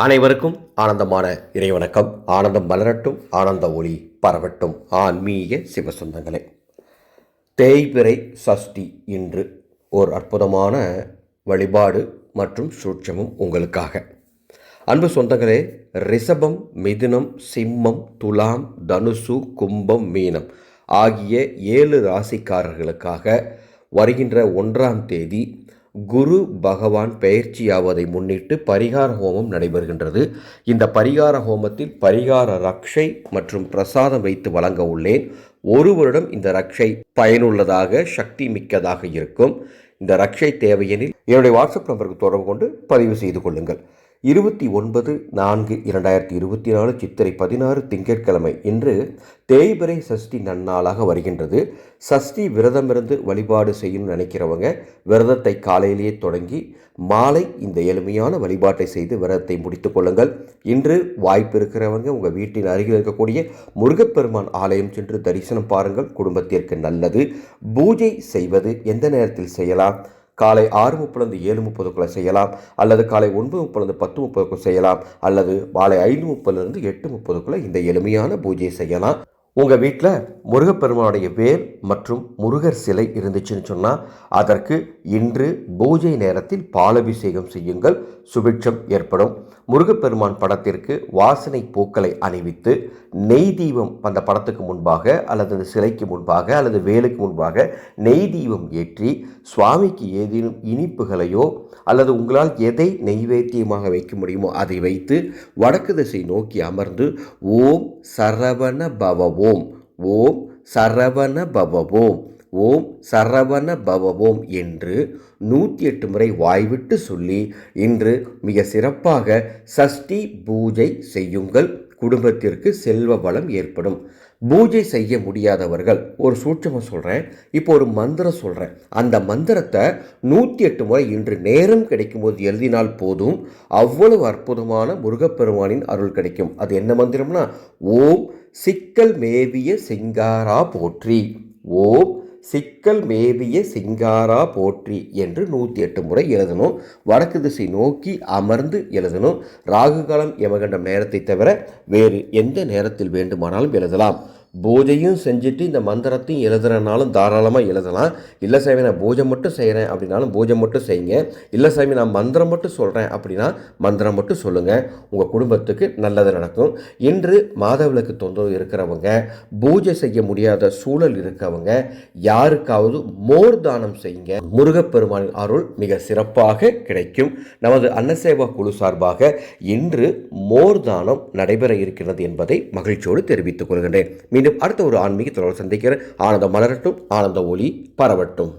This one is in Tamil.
அனைவருக்கும் ஆனந்தமான இறைவணக்கம். ஆனந்தம் மலரட்டும் ஆனந்த ஒளி பரவட்டும். ஆன்மீக சிவசொந்தங்களே. தேய்பிறை சஷ்டி இன்று ஒரு அற்புதமான வழிபாடு மற்றும் சூட்சமும் உங்களுக்காக. அன்பு சொந்தங்களே ரிஷபம் மிதுனம் சிம்மம் துலாம் தனுசு கும்பம் மீனம் ஆகிய ஏழு ராசிக்காரர்களுக்காக வருகின்ற ஒன்றாம் தேதி குரு பகவான் பெயர்ச்சியாவதை முன்னிட்டு பரிகார ஹோமம் நடைபெறுகின்றது. இந்த பரிகார ஹோமத்தில் பரிகார ரக்ஷை மற்றும் பிரசாதம் வைத்து வழங்க உள்ளேன். ஒரு வருடம் இந்த ரக்ஷை பயனுள்ளதாக சக்தி மிக்கதாக இருக்கும். இந்த ரக்ஷை தேவையெனில் என்னுடைய வாட்ஸ்அப் நம்பருக்கு தொடர்பு கொண்டு பதிவு செய்து கொள்ளுங்கள். இருபத்தி ஒன்பது நான்கு இரண்டாயிரத்தி இருபத்தி நாலு சித்திரை பதினாறு திங்கட்கிழமை இன்று தேய்பிரை சஷ்டி நன்னாளாக வருகின்றது. சஷ்டி விரதமிருந்து வழிபாடு செய்யணும்னு நினைக்கிறவங்க விரதத்தை காலையிலேயே தொடங்கி மாலை இந்த எளிமையான வழிபாட்டை செய்து விரதத்தை முடித்து கொள்ளுங்கள். இன்று வாய்ப்பு இருக்கிறவங்க உங்கள் வீட்டின் அருகில் இருக்கக்கூடிய முருகப்பெருமான் ஆலயம் சென்று தரிசனம் பாருங்கள். குடும்பத்திற்கு நல்லது. பூஜை செய்வது எந்த நேரத்தில் செய்யலாம்? காலை ஆறு முப்பதுலேருந்து ஏழு முப்பதுக்குள்ளே செய்யலாம். அல்லது காலை ஒன்பது முப்பதுலேருந்து பத்து முப்பதுக்குள்ள செய்யலாம். அல்லது மாலை ஐந்து முப்பதுலேருந்து எட்டு முப்பதுக்குள்ளே இந்த எளிமையான பூஜையை செய்யலாம். உங்கள் வீட்டில் முருகப்பெருமானுடைய வேல் மற்றும் முருகர் சிலை இருந்துச்சுன்னு சொன்னால் அதற்கு இன்று பூஜை நேரத்தில் பாலபிஷேகம் செய்யுங்கள். சுபிட்சம் ஏற்படும். முருகப்பெருமான் படத்திற்கு வாசனை பூக்களை அணிவித்து நெய் தீபம் அந்த படத்துக்கு முன்பாக அல்லது அந்த சிலைக்கு முன்பாக அல்லது வேலுக்கு முன்பாக நெய் தீபம் ஏற்றி சுவாமிக்கு ஏதேனும் இனிப்புகளையோ அல்லது உங்களால் எதை நெய்வேத்தியமாக வைக்க முடியுமோ அதை வைத்து வடக்கு திசை நோக்கி அமர்ந்து ஓம் சரவண பவ ஓம். ஓம் சரவண பவவோம். ஓம் ஓம் சரவண பவவோம் என்று நூற்றி எட்டு முறை வாய்விட்டு சொல்லி இன்று மிக சிறப்பாக சஷ்டி பூஜை செய்யுங்கள். குடும்பத்திற்கு செல்வ வளம் ஏற்படும். பூஜை செய்ய முடியாதவர்கள் ஒரு சூட்சமாக சொல்கிறேன் இப்போ ஒரு மந்திரம் சொல்கிறேன் அந்த மந்திரத்தை நூற்றி எட்டு முறை இன்று நேரம் கிடைக்கும்போது எழுதினால் போதும். அவ்வளவு அற்புதமான முருகப்பெருமானின் அருள் கிடைக்கும். அது என்ன மந்திரம்னா ஓம் சிக்கல் மேவிய சிங்காரா போற்றி. ஓம் சிக்கல் மேவிய சிங்காரா போற்றி என்று நூற்றி எட்டு முறை எழுதணும். வடக்கு திசை நோக்கி அமர்ந்து எழுதணும். ராகுகாலம் யமகண்டம் நேரத்தை தவிர வேறு எந்த நேரத்தில் வேண்டுமானாலும் எழுதலாம். பூஜையும் செஞ்சுட்டு இந்த மந்திரத்தையும் எழுதுறனாலும் தாராளமாக எழுதலாம். இல்லை சாமி நான் பூஜை மட்டும் செய்கிறேன் அப்படின்னாலும் பூஜை மட்டும் செய்யுங்க. இல்லை சாமி நான் மந்திரம் மட்டும் சொல்கிறேன் அப்படின்னா மந்திரம் மட்டும் சொல்லுங்கள் உங்கள் குடும்பத்துக்கு நல்லது நடக்கும். இன்று மாதவிளக்கு தொந்தரவு இருக்கிறவங்க பூஜை செய்ய முடியாத சூழல் இருக்கவங்க யாருக்காவது மோர் தானம் செய்யுங்க. முருகப்பெருமானின் அருள் மிக சிறப்பாக கிடைக்கும். நமது அன்னசேவா குழு சார்பாக இன்று மோர் தானம் நடைபெற இருக்கிறது என்பதை மகிழ்ச்சியோடு தெரிவித்துக் கொள்கின்றேன். மீண்டும் அடுத்த ஒரு ஆன்மீக தொடர்பு சந்திக்கிறேன். ஆனந்தம் மலரட்டும் ஆனந்த ஒளி பரவட்டும்.